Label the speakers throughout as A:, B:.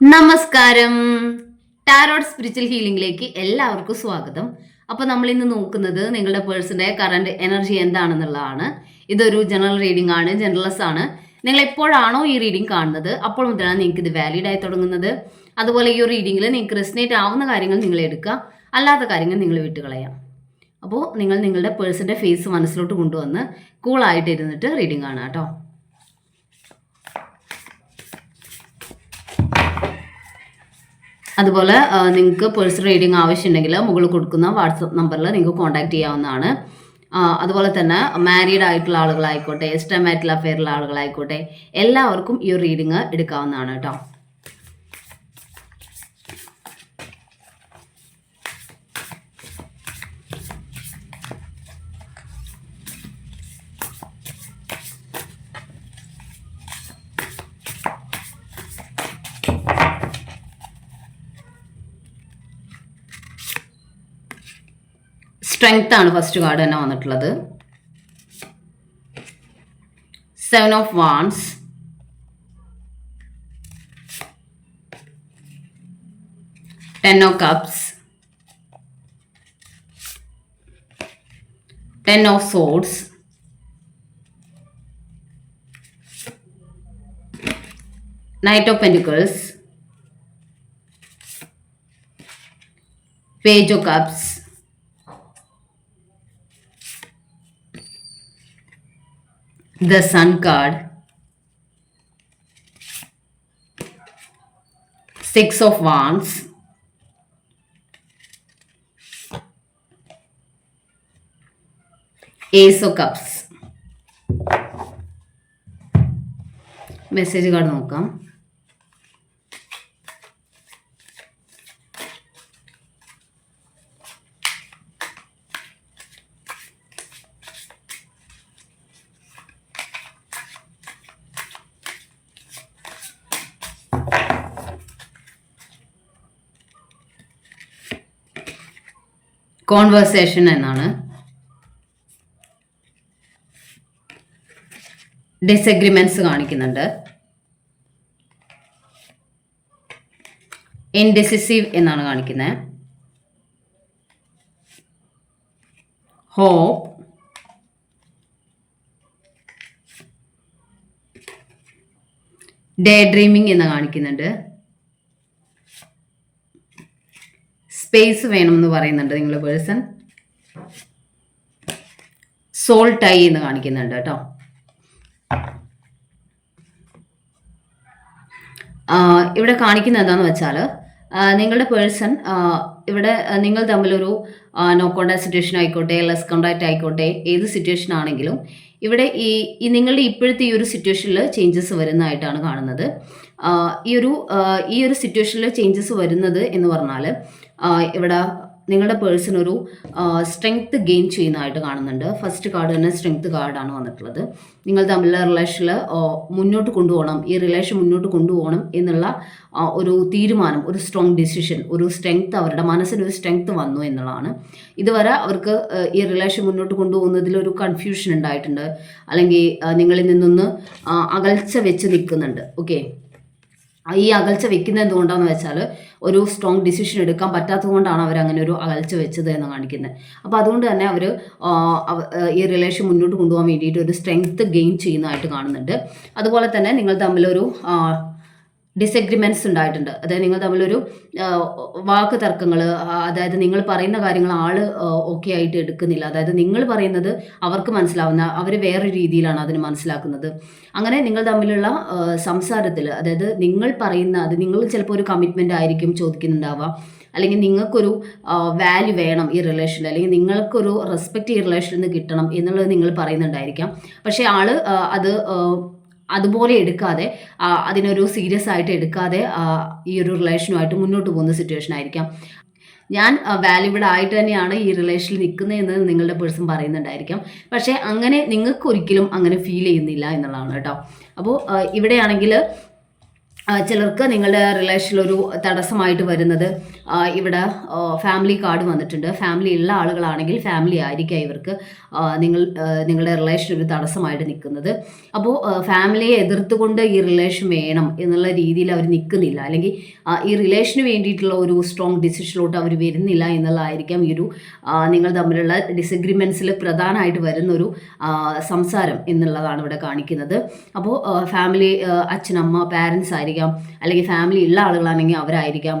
A: നമസ്കാരം. Tarot spiritual ഹീലിംഗിലേക്ക് എല്ലാവർക്കും സ്വാഗതം. അപ്പോൾ നമ്മൾ ഇന്ന് നോക്കുന്നത് നിങ്ങളുടെ പേഴ്സന്റെ കറണ്ട് എനർജി എന്താണെന്നുള്ളതാണ്. ഇതൊരു ജനറൽ റീഡിംഗ് ആണ് ജനറൽസ് ആണ്. നിങ്ങൾ എപ്പോഴാണോ ഈ റീഡിംഗ് കാണുന്നത് അപ്പോൾ മുതലാണ് നിങ്ങൾക്ക് ഇത് വാലിഡ് ആയി തുടങ്ങുന്നത്. അതുപോലെ ഈ റീഡിങ്ങിൽ നിങ്ങൾക്ക് റെസിനേറ്റ് ആവുന്ന കാര്യങ്ങൾ നിങ്ങൾ എടുക്കുക. അല്ലാത്ത കാര്യങ്ങൾ നിങ്ങൾ വിട്ടുകളയാം. അപ്പോൾ നിങ്ങൾ നിങ്ങളുടെ പേഴ്സന്റെ ഫേസ് മനസ്സിലോട്ട് കൊണ്ടുവന്ന് കൂളായിട്ട് ഇരുന്നിട്ട് റീഡിംഗ് കാണാം കേട്ടോ. അതുപോലെ നിങ്ങൾക്ക് പേഴ്സണൽ റീഡിംഗ് ആവശ്യമുണ്ടെങ്കിൽ മുകളിൽ കൊടുക്കുന്ന വാട്സപ്പ് നമ്പറിൽ നിങ്ങൾക്ക് കോൺടാക്ട് ചെയ്യാവുന്നതാണ്. അതുപോലെ തന്നെ മാരീഡ് ആയിട്ടുള്ള ആളുകളായിക്കോട്ടെ എസ്റ്റമാറ്റിൽ അഫെയറിലുള്ള ആളുകളായിക്കോട്ടെ എല്ലാവർക്കും ഈ റീഡിങ് എടുക്കാവുന്നതാണ് കേട്ടോ. സ്ട്രെങ്ത് ആണ് ഫസ്റ്റ് കാർഡ് തന്നെ വന്നിട്ടുള്ളത്. Seven of wands ten of cups ten of swords knight of pentacles page of cups the sun card, six of wands, ace of cups. message card दूँ कम conversation എന്നാണ്. Disagreements കാണിക്കുന്നുണ്ട്. ഇൻഡിസിസീവ് എന്നാണ് കാണിക്കുന്നത് hope day dreaming എന്ന് കാണിക്കുന്നുണ്ട്. Space വേണമെന്ന് പറയുന്നുണ്ട് നിങ്ങളുടെ പേഴ്സൺ സോൾട്ട് ആയി എന്ന് കാണിക്കുന്നുണ്ട് കേട്ടോ. ഇവിടെ കാണിക്കുന്നത് എന്താണെന്ന് വെച്ചാൽ നിങ്ങളുടെ പേഴ്സൺ ഇവിടെ നിങ്ങൾ തമ്മിലൊരു നോ കോണ്ടാക്ട് സിറ്റുവേഷൻ ആയിക്കോട്ടെ ലെസ് കോണ്ടാക്ട് ആയിക്കോട്ടെ ഏത് സിറ്റുവേഷൻ ആണെങ്കിലും ഇവിടെ ഈ നിങ്ങളുടെ ഇപ്പോഴത്തെ ഈ ഒരു സിറ്റുവേഷനിൽ ചേഞ്ചസ് വരുന്നതായിട്ടാണ് കാണുന്നത്. ഈ ഒരു ഈ ഒരു സിറ്റുവേഷനിൽ ചേഞ്ചസ് വരുന്നത് എന്ന് പറഞ്ഞാൽ ഇവിടെ നിങ്ങളുടെ പേഴ്സൺ ഒരു സ്ട്രെങ്ത് ഗെയിൻ ചെയ്യുന്നതായിട്ട് കാണുന്നുണ്ട്. ഫസ്റ്റ് കാർഡ് തന്നെ സ്ട്രെങ്ത് കാർഡാണ് വന്നിട്ടുള്ളത്. നിങ്ങൾ തമ്മിലുള്ള റിലേഷനിൽ മുന്നോട്ട് കൊണ്ടുപോകണം. ഈ റിലേഷൻ മുന്നോട്ട് കൊണ്ടുപോകണം എന്നുള്ള ഒരു തീരുമാനം ഒരു സ്ട്രോങ് ഡിസിഷൻ ഒരു സ്ട്രെങ്ത് അവരുടെ മനസ്സിന് ഒരു സ്ട്രെങ്ത് വന്നു എന്നുള്ളതാണ്. ഇതുവരെ അവർക്ക് ഈ റിലേഷൻ മുന്നോട്ട് കൊണ്ടുപോകുന്നതിൽ ഒരു കൺഫ്യൂഷൻ ഉണ്ടായിട്ടുണ്ട്. അല്ലെങ്കിൽ നിങ്ങളിൽ നിന്നൊന്ന് അകൽച്ച വെച്ച് നിൽക്കുന്നുണ്ട്. ഓക്കെ ഈ അകൽച്ച വെക്കുന്നത് എന്തുകൊണ്ടാണെന്ന് വെച്ചാൽ ഒരു സ്ട്രോങ് ഡിസിഷൻ എടുക്കാൻ പറ്റാത്തത് കൊണ്ടാണ് അവർ അങ്ങനെ ഒരു അകൽച്ച വെച്ചത് എന്ന് കാണിക്കുന്നത് അപ്പോൾ അതുകൊണ്ട് തന്നെ അവർ ഈ റിലേഷൻ മുന്നോട്ട് കൊണ്ടുപോകാൻ വേണ്ടിയിട്ട് ഒരു സ്ട്രെങ്ത് ഗെയിൻ ചെയ്യുന്നതായിട്ട് കാണുന്നുണ്ട്. അതുപോലെ തന്നെ നിങ്ങൾ തമ്മിലൊരു ഡിസഗ്രിമെന്റ്സ് ഉണ്ടായിട്ടുണ്ട്. അതായത് നിങ്ങൾ തമ്മിലൊരു വാക്ക് തർക്കങ്ങൾ അതായത് നിങ്ങൾ പറയുന്ന കാര്യങ്ങൾ ആൾ ഓക്കെ ആയിട്ട് എടുക്കുന്നില്ല. അതായത് നിങ്ങൾ പറയുന്നത് അവർക്ക് മനസ്സിലാവുന്ന അവർ വേറെ രീതിയിലാണ് അതിന് മനസ്സിലാക്കുന്നത്. അങ്ങനെ നിങ്ങൾ തമ്മിലുള്ള സംസാരത്തിൽ അതായത് നിങ്ങൾ പറയുന്ന അത് നിങ്ങൾ ചിലപ്പോൾ ഒരു കമ്മിറ്റ്മെന്റ് ആയിരിക്കും ചോദിക്കുന്നുണ്ടാവുക അല്ലെങ്കിൽ നിങ്ങൾക്കൊരു വാല്യൂ വേണം ഈ റിലേഷനിൽ അല്ലെങ്കിൽ നിങ്ങൾക്കൊരു റെസ്പെക്റ്റ് ഈ റിലേഷനിൽ നിന്ന് കിട്ടണം എന്നുള്ളത് നിങ്ങൾ പറയുന്നുണ്ടായിരിക്കാം. പക്ഷേ ആൾ അത് അതുപോലെ എടുക്കാതെ അതിനൊരു സീരിയസ് ആയിട്ട് എടുക്കാതെ ഈ ഒരു റിലേഷനുമായിട്ട് മുന്നോട്ട് പോകുന്ന സിറ്റുവേഷൻ ആയിരിക്കാം. ഞാൻ വാല്യൂബിൾ ആയിട്ട് തന്നെയാണ് ഈ റിലേഷനിൽ നിൽക്കുന്നതെന്ന് നിങ്ങളുടെ പേഴ്സൺ പറയുന്നുണ്ടായിരിക്കാം. പക്ഷേ അങ്ങനെ നിങ്ങൾക്ക് ഒരിക്കലും അങ്ങനെ ഫീൽ ചെയ്യുന്നില്ല എന്നുള്ളതാണ് കേട്ടോ. അപ്പോൾ ഇവിടെയാണെങ്കിൽ ചിലർക്ക് നിങ്ങളുടെ റിലേഷനിൽ ഒരു തടസ്സമായിട്ട് വരുന്നത് ഇവിടെ ഫാമിലി കാർഡ് വന്നിട്ടുണ്ട്. ഫാമിലി ഉള്ള ആളുകളാണെങ്കിൽ ഫാമിലി ആയിരിക്കാം ഇവർക്ക് നിങ്ങൾ നിങ്ങളുടെ റിലേഷൻ ഒരു തടസ്സമായിട്ട് നിൽക്കുന്നത്. അപ്പോൾ ഫാമിലിയെ എതിർത്തുകൊണ്ട് ഈ റിലേഷൻ വേണം എന്നുള്ള രീതിയിൽ അവർ നിൽക്കുന്നില്ല. അല്ലെങ്കിൽ ഈ റിലേഷന് വേണ്ടിയിട്ടുള്ള ഒരു സ്ട്രോങ് ഡിസിഷനിലോട്ട് അവർ വരുന്നില്ല എന്നുള്ളതായിരിക്കാം ഈ ഒരു നിങ്ങൾ തമ്മിലുള്ള ഡിസഗ്രിമെൻസിൽ പ്രധാനമായിട്ട് വരുന്നൊരു സംസാരം എന്നുള്ളതാണ് ഇവിടെ കാണിക്കുന്നത്. അപ്പോൾ ഫാമിലി അച്ഛനമ്മ പാരൻസ് ആയിരിക്കാം. അല്ലെങ്കിൽ ഫാമിലി ഉള്ള ആളുകളാണെങ്കിൽ അവരായിരിക്കാം.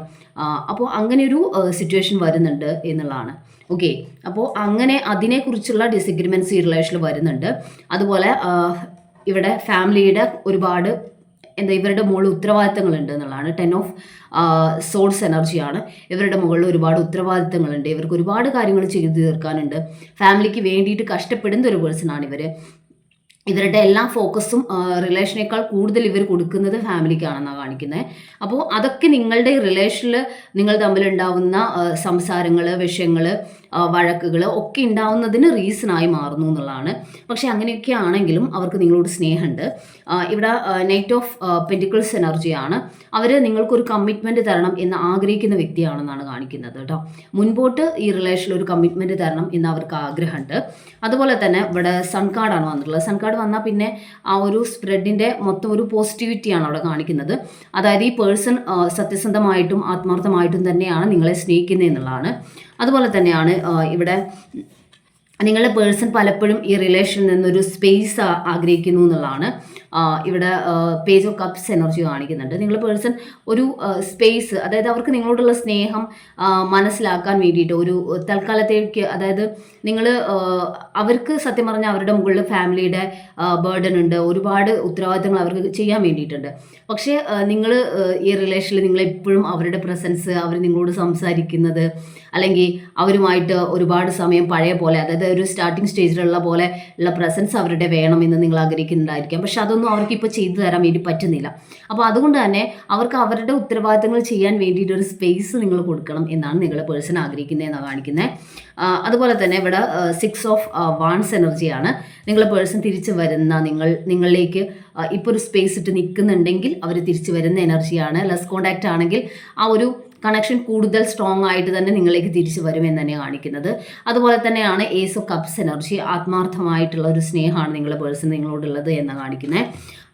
A: അപ്പോൾ അങ്ങനെ ഒരു സിറ്റുവേഷൻ വരുന്നുണ്ട് എന്നുള്ളതാണ്. ഓക്കെ അപ്പോൾ അങ്ങനെ അതിനെക്കുറിച്ചുള്ള ഡിസഗ്രിമെന്റ്സ് ഈ റിലേഷനിൽ വരുന്നുണ്ട്. അതുപോലെ ഇവിടെ ഫാമിലിയുടെ ഒരുപാട് എന്താ ഇവരുടെ മുകളിൽ ഉത്തരവാദിത്തങ്ങളുണ്ട് എന്നുള്ളതാണ്. ടെൻ ഓഫ് സോഴ്സ് എനർജിയാണ് ഇവരുടെ മുകളിൽ ഒരുപാട് ഉത്തരവാദിത്തങ്ങളുണ്ട്. ഇവർക്ക് ഒരുപാട് കാര്യങ്ങൾ ചെയ്തു തീർക്കാനുണ്ട്. ഫാമിലിക്ക് വേണ്ടിയിട്ട് കഷ്ടപ്പെടുന്ന ഒരു പേഴ്സണാണ് ഇവർ ഇവരുടെ എല്ലാ ഫോക്കസും റിലേഷനേക്കാൾ കൂടുതൽ ഇവർ കൊടുക്കുന്നത് ഫാമിലിക്കാണെന്നാണ് കാണിക്കുന്നത് അപ്പോൾ അതൊക്കെ നിങ്ങളുടെ റിലേഷനിൽ നിങ്ങൾ തമ്മിലുണ്ടാവുന്ന സംസാരങ്ങൾ വിഷയങ്ങൾ വഴക്കുകൾ ഒക്കെ ഉണ്ടാവുന്നതിന് റീസണായി മാറുന്നു എന്നുള്ളതാണ്. പക്ഷേ അങ്ങനെയൊക്കെ ആണെങ്കിലും അവർക്ക് നിങ്ങളോട് സ്നേഹമുണ്ട് ഇവിടെ നൈറ്റ് ഓഫ് പെന്റിക്കിൾസ് എനർജിയാണ് അവർ നിങ്ങൾക്കൊരു കമ്മിറ്റ്മെന്റ് തരണം എന്ന് ആഗ്രഹിക്കുന്ന വ്യക്തിയാണെന്നാണ് കാണിക്കുന്നത് കേട്ടോ. മുൻപോട്ട് ഈ റിലേഷനിൽ ഒരു കമ്മിറ്റ്മെന്റ് തരണം എന്ന് അവർക്ക് ആഗ്രഹമുണ്ട് അതുപോലെ തന്നെ ഇവിടെ സൺ കാർഡാണ് വന്നിട്ടുള്ളത്. സൺ കാർഡ് വന്നാൽ പിന്നെ ആ ഒരു സ്പ്രെഡിന്റെ മൊത്തം ഒരു പോസിറ്റിവിറ്റിയാണ് അവിടെ കാണിക്കുന്നത്. അതായത് ഈ പേഴ്സൺ സത്യസന്ധമായിട്ടും ആത്മാർത്ഥമായിട്ടും തന്നെയാണ് നിങ്ങളെ സ്നേഹിക്കുന്നത് എന്നുള്ളതാണ്. അതുപോലെ തന്നെയാണ് ഇവിടെ നിങ്ങളുടെ പേഴ്സൺ പലപ്പോഴും ഈ റിലേഷനിൽ നിന്നൊരു സ്പേസ് ആഗ്രഹിക്കുന്നു എന്നുള്ളതാണ്. ഇവിടെ പേജ് ഓഫ് കപ്സ് എനർജി കാണിക്കുന്നുണ്ട്. നിങ്ങൾ പേഴ്സൺ ഒരു സ്പേസ് അതായത് അവർക്ക് നിങ്ങളോടുള്ള സ്നേഹം മനസ്സിലാക്കാൻ വേണ്ടിയിട്ട് ഒരു തൽക്കാലത്തേക്ക് അതായത് നിങ്ങൾ അവർക്ക് സത്യം പറഞ്ഞാൽ അവരുടെ മുകളിൽ ഫാമിലിയുടെ ബേർഡൻ ഉണ്ട്. ഒരുപാട് ഉത്തരവാദിത്തങ്ങൾ അവർക്ക് ചെയ്യാൻ വേണ്ടിയിട്ടുണ്ട്. പക്ഷേ നിങ്ങൾ ഈ റിലേഷനിൽ നിങ്ങൾ എപ്പോഴും അവരുടെ പ്രസൻസ് അവർ നിങ്ങളോട് സംസാരിക്കുന്നത് അല്ലെങ്കിൽ അവരുമായിട്ട് ഒരുപാട് സമയം പഴയ പോലെ അതായത് ഒരു സ്റ്റാർട്ടിങ് സ്റ്റേജിലുള്ള പോലെ ഉള്ള പ്രസൻസ് അവരുടെ വേണമെന്ന് നിങ്ങൾ ആഗ്രഹിക്കുന്നുണ്ടായിരിക്കാം പക്ഷെ അതൊന്നും അവർക്ക് ഇപ്പോൾ ചെയ്തു തരാൻ വേണ്ടി പറ്റുന്നില്ല. അപ്പോൾ അതുകൊണ്ട് തന്നെ അവർക്ക് അവരുടെ ഉത്തരവാദിത്തങ്ങൾ ചെയ്യാൻ വേണ്ടിയിട്ട് ഒരു സ്പേസ് നിങ്ങൾ കൊടുക്കണം എന്നാണ് നിങ്ങളെ പേഴ്സൺ ആഗ്രഹിക്കുന്നതെന്നാണ് കാണിക്കുന്നത് ആ, അതുപോലെ തന്നെ ഇവിടെ സിക്സ് ഓഫ് വാൺസ് എനർജിയാണ് നിങ്ങളെ പേഴ്സൺ തിരിച്ചു വരുന്ന നിങ്ങൾ നിങ്ങളിലേക്ക് ഇപ്പോൾ ഒരു സ്പേസ് ഇട്ട് നിൽക്കുന്നുണ്ടെങ്കിൽ അവർ തിരിച്ചു വരുന്ന എനർജിയാണ് ലെസ് കോണ്ടാക്റ്റ് ആണെങ്കിൽ ആ ഒരു കണക്ഷൻ കൂടുതൽ സ്ട്രോങ് ആയിട്ട് തന്നെ നിങ്ങളിലേക്ക് തിരിച്ചു വരുമെന്ന് തന്നെ കാണിക്കുന്നത്. അതുപോലെ തന്നെയാണ് ഏസ് ഓഫ് കപ്സ് എനർജി ആത്മാർത്ഥമായിട്ടുള്ള ഒരു സ്നേഹമാണ് നിങ്ങളുടെ പേഴ്സൺ നിങ്ങളോടുള്ളത് എന്ന് കാണിക്കുന്നത്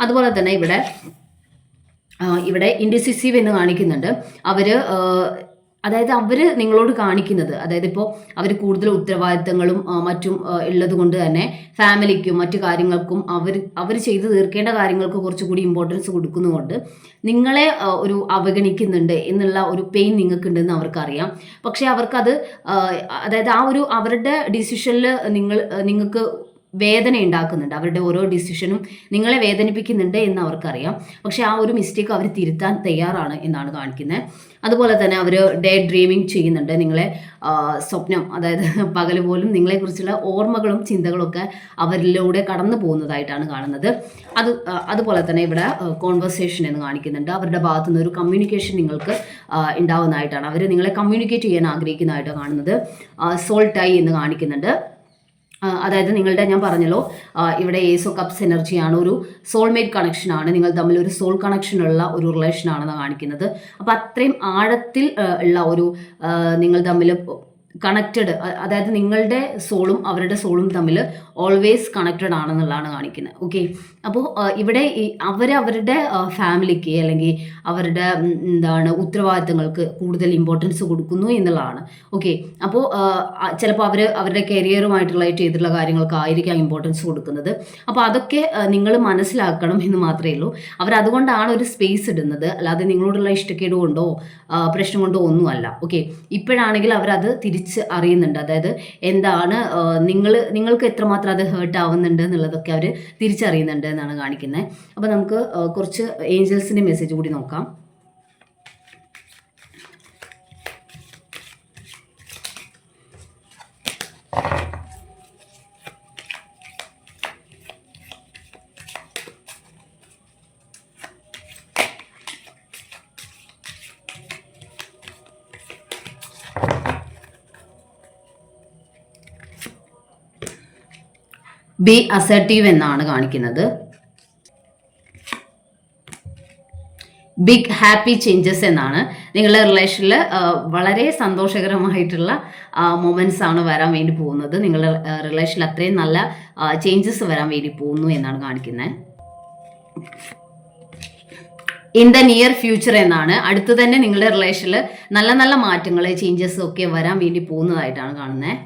A: അതുപോലെ തന്നെ ഇവിടെ ഇവിടെ ഇൻഡിസിസീവ് എന്ന് കാണിക്കുന്നുണ്ട്. അവർ അതായത് അവർ നിങ്ങളോട് കാണിക്കുന്നത്. അതായത് ഇപ്പോൾ അവർ കൂടുതൽ ഉത്തരവാദിത്തങ്ങളും മറ്റും ഉള്ളത് കൊണ്ട് തന്നെ ഫാമിലിക്കും മറ്റു കാര്യങ്ങൾക്കും അവർ അവർ ചെയ്തു തീർക്കേണ്ട കാര്യങ്ങൾക്ക് കുറച്ചുകൂടി ഇമ്പോർട്ടൻസ് കൊടുക്കുന്നതുകൊണ്ട് നിങ്ങളെ ഒരു അവഗണിക്കുന്നുണ്ട് എന്നുള്ള ഒരു പെയിൻ നിങ്ങൾക്കുണ്ടെന്ന് അവർക്കറിയാം. പക്ഷേ അവർക്കത് അതായത് ആ ഒരു അവരുടെ ഡിസിഷനിൽ നിങ്ങൾ നിങ്ങൾക്ക് വേദന ഉണ്ടാക്കുന്നുണ്ട്. അവരുടെ ഓരോ ഡിസിഷനും നിങ്ങളെ വേദനിപ്പിക്കുന്നുണ്ട് എന്ന് അവർക്കറിയാം. പക്ഷെ ആ ഒരു മിസ്റ്റേക്ക് അവർ തിരുത്താൻ തയ്യാറാണ് എന്നാണ് കാണിക്കുന്നത് അതുപോലെ തന്നെ അവർ ഡേ ഡ്രീമിങ് ചെയ്യുന്നുണ്ട്. നിങ്ങളെ സ്വപ്നം അതായത് പകൽ പോലും നിങ്ങളെക്കുറിച്ചുള്ള ഓർമ്മകളും ചിന്തകളൊക്കെ അവരിലൂടെ കടന്നു പോകുന്നതായിട്ടാണ് കാണുന്നത്. അത് അതുപോലെ തന്നെ ഇവിടെ കോൺവെർസേഷൻ എന്ന് കാണിക്കുന്നുണ്ട്. അവരുടെ ഭാഗത്തു നിന്ന് ഒരു കമ്മ്യൂണിക്കേഷൻ നിങ്ങൾക്ക് ഉണ്ടാവുന്നതായിട്ടാണ്. അവർ നിങ്ങളെ കമ്മ്യൂണിക്കേറ്റ് ചെയ്യാൻ ആഗ്രഹിക്കുന്നതായിട്ടാണ് കാണുന്നത്. സോൾട്ടായി എന്ന് കാണിക്കുന്നുണ്ട്. അതായത് നിങ്ങളുടെ ഞാൻ പറഞ്ഞല്ലോ ഇവിടെ ഏസോ കപ്സ് എനർജിയാണ് ഒരു സോൾമേറ്റ് കണക്ഷനാണ് നിങ്ങൾ തമ്മിൽ ഒരു സോൾ കണക്ഷനുള്ള ഒരു റിലേഷനാണെന്ന് കാണിക്കുന്നത്. അപ്പോൾ അത്രയും ആഴത്തിൽ ഉള്ള ഒരു നിങ്ങൾ തമ്മിൽ കണക്റ്റഡ് അതായത് നിങ്ങളുടെ സോളും അവരുടെ സോളും തമ്മിൽ ഓൾവേസ് കണക്റ്റഡ് ആണെന്നുള്ളതാണ് കാണിക്കുന്നത്. ഓക്കെ അപ്പോൾ ഇവിടെ അവരുടെ ഫാമിലിക്ക് അല്ലെങ്കിൽ അവരുടെ എന്താണ് ഉത്തരവാദിത്തങ്ങൾക്ക് കൂടുതൽ ഇമ്പോർട്ടൻസ് കൊടുക്കുന്നു എന്നുള്ളതാണ്. ഓക്കെ അപ്പോൾ ചിലപ്പോൾ അവർ അവരുടെ കരിയറുമായിട്ടുള്ള ചെയ്തിട്ടുള്ള കാര്യങ്ങൾക്കായിരിക്കാം ഇമ്പോർട്ടൻസ് കൊടുക്കുന്നത്. അപ്പോൾ അതൊക്കെ നിങ്ങൾ മനസ്സിലാക്കണം എന്ന് മാത്രമേ ഉള്ളൂ. അവരതുകൊണ്ടാണ് ഒരു സ്പേസ് ഇടുന്നത്. അല്ലാതെ നിങ്ങളോടുള്ള ഇഷ്ടക്കേട് കൊണ്ടോ പ്രശ്നം കൊണ്ടോ ഒന്നുമല്ല. ഓക്കെ ഇപ്പോഴാണെങ്കിൽ അവരത് തിരിച്ച് അറിയുന്നുണ്ട്. അതായത് എന്താണ് നിങ്ങൾ നിങ്ങൾക്ക് എത്രമാത്രം അത് ഹേർട്ട് ആവുന്നുണ്ട് എന്നുള്ളതൊക്കെ അവർ തിരിച്ചറിയുന്നുണ്ട് എന്നാണ് കാണിക്കുന്നത് അപ്പോൾ നമുക്ക് കുറച്ച് ഏഞ്ചൽസിന്റെ മെസ്സേജ് കൂടി നോക്കാം. ബി അസർട്ടീവ് എന്നാണ് കാണിക്കുന്നത്. ബിഗ് ഹാപ്പി ചേഞ്ചസ് എന്നാണ്. നിങ്ങളുടെ റിലേഷനിൽ വളരെ സന്തോഷകരമായിട്ടുള്ള മൊമെന്റ്സ് ആണ് വരാൻ വേണ്ടി പോകുന്നത്. നിങ്ങളുടെ റിലേഷനിൽ അത്രയും നല്ല ചേഞ്ചസ് വരാൻ വേണ്ടി പോകുന്നു എന്നാണ് കാണിക്കുന്നത് ഇൻ ദ നിയർ ഫ്യൂച്ചർ എന്നാണ്. അടുത്ത് തന്നെ നിങ്ങളുടെ റിലേഷനിൽ നല്ല നല്ല മാറ്റങ്ങൾ ചേഞ്ചസ് ഒക്കെ വരാൻ വേണ്ടി പോകുന്നതായിട്ടാണ് കാണുന്നത്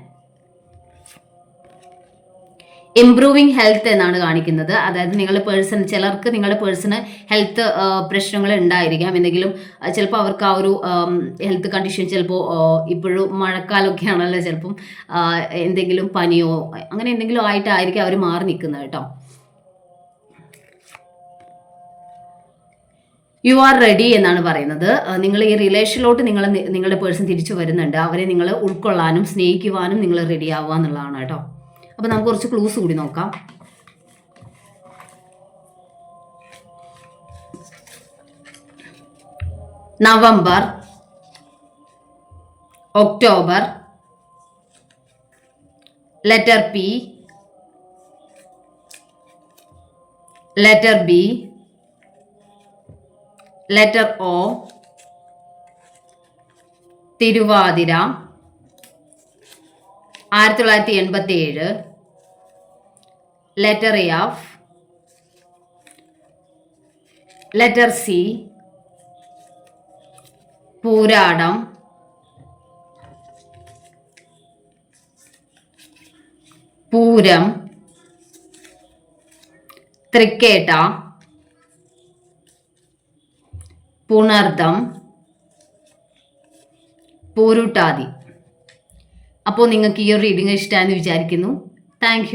A: ഇംപ്രൂവിങ് ഹെൽത്ത് എന്നാണ് കാണിക്കുന്നത്. അതായത് നിങ്ങളുടെ പേഴ്സൺ ചിലർക്ക് നിങ്ങളുടെ പേഴ്സണ് ഹെൽത്ത് പ്രശ്നങ്ങൾ ഉണ്ടായിരിക്കാം. എന്തെങ്കിലും ചിലപ്പോൾ അവർക്ക് ആ ഒരു ഹെൽത്ത് കണ്ടീഷൻ ചിലപ്പോൾ ഇപ്പോഴും മഴക്കാലമൊക്കെ ആണല്ലോ ചിലപ്പം എന്തെങ്കിലും പനിയോ അങ്ങനെ എന്തെങ്കിലും ആയിട്ടായിരിക്കും അവർ മാറി നിൽക്കുന്നത് കേട്ടോ. യു ആർ റെഡി എന്നാണ് പറയുന്നത്. നിങ്ങൾ ഈ റിലേഷനിലോട്ട് നിങ്ങൾ നിങ്ങളുടെ പേഴ്സൺ തിരിച്ചു വരുന്നുണ്ട്. അവരെ നിങ്ങൾ ഉൾക്കൊള്ളാനും സ്നേഹിക്കുവാനും നിങ്ങൾ റെഡി ആവുക എന്നുള്ളതാണ് കേട്ടോ. അപ്പോൾ നമുക്ക് കുറച്ച് ക്ലൂസ് കൂടി നോക്കാം. November October letter P letter B letter O Thiruvathira ആയിരത്തി തൊള്ളായിരത്തി എൺപത്തി ഏഴ് letter F letter C Pooradam. Pooram. തൃക്കേട്ട. പുണർദം. പൂരുട്ടാതി. അപ്പോൾ നിങ്ങൾക്ക് ഈ ഒരു റീഡിംഗ് ഇഷ്ടമായെന്ന് വിചാരിക്കുന്നു. താങ്ക്